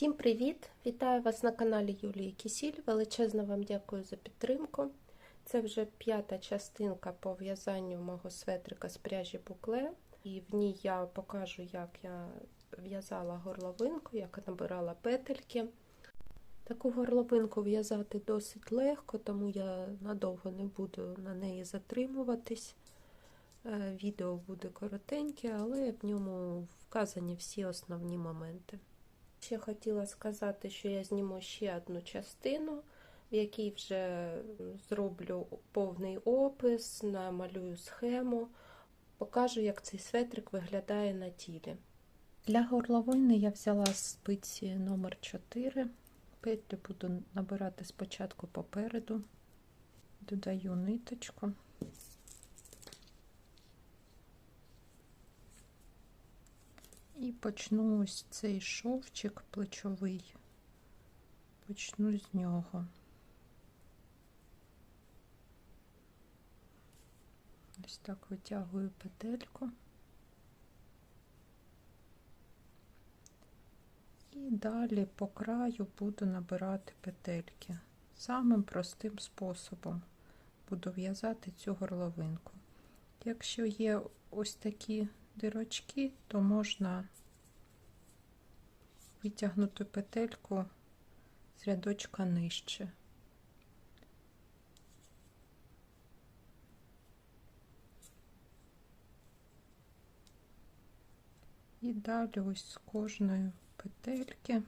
Всім привіт! Вітаю вас на каналі Юлії Кісіль. Величезно вам дякую за підтримку. Це вже п'ята частинка по в'язанню мого светрика з пряжі букле. І в ній я покажу, як я в'язала горловинку, як набирала петельки. Таку горловинку в'язати досить легко, тому я надовго не буду на неї затримуватись. Е, Відео буде коротеньке, але в ньому вказані всі основні моменти. Ще хотіла сказати, що я зніму ще одну частину, в якій вже зроблю повний опис, намалюю схему, покажу, як цей светрик виглядає на тілі. Для горловини я взяла спиці номер 4 Петлю буду набирати спочатку попереду, додаю ниточку. І почну ось цей шовчик плечовий, почну з нього. Ось так витягую петельку. І далі по краю буду набирати петельки. Самим простим способом буду в'язати цю горловинку. Якщо є ось такі дирочки, то можна витягнути петельку з рядочка нижче. І далі ось з кожної петельки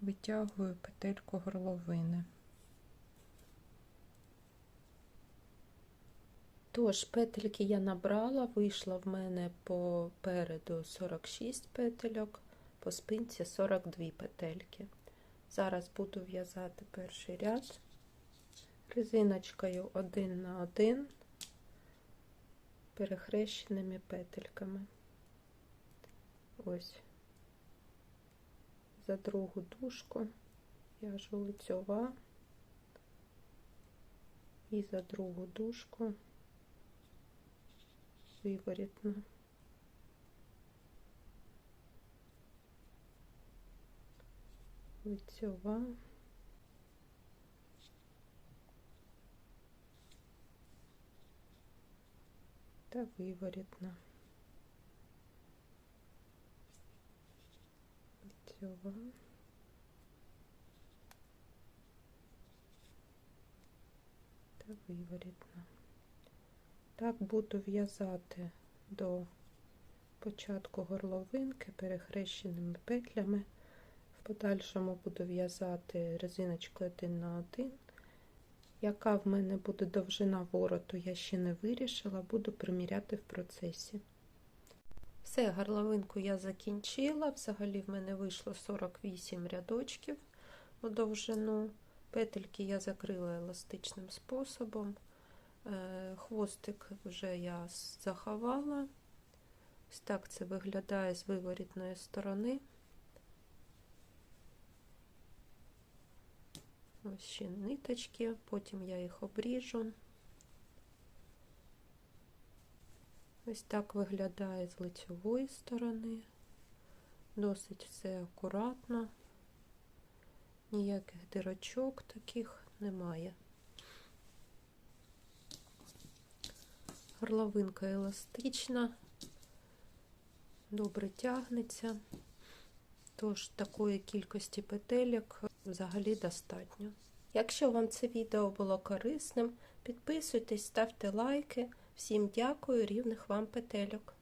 витягую петельку горловини. Тож, петельки я набрала, вийшло в мене попереду 46 петельок, по спинці 42 петельки. Зараз буду в'язати перший ряд резиночкою 1 на 1 перехрещеними петельками. Ось за другу дужку в'яжу лицьова і за другу дужку виворітно. Лицьова. Та виворітна. Лицьова. Та виворітна. Так буду в'язати до початку горловинки перехрещеними петлями. В подальшому буду в'язати резиночкою 1 на 1. Яка в мене буде довжина вороту, я ще не вирішила, буду приміряти в процесі. Все, горловинку я закінчила. Взагалі в мене вийшло 48 рядочків у довжину. Петельки я закрила еластичним способом. Хвостик вже я заховала. Ось так це виглядає з виворітної сторони. Ось ще ниточки, потім я їх обріжу. Ось так виглядає з лицьової сторони. Досить все акуратно, ніяких дирочок таких немає. Горловинка еластична, добре тягнеться, тож такої кількості петелек взагалі достатньо. Якщо вам це відео було корисним, підписуйтесь, ставте лайки. Всім дякую, рівних вам петельок.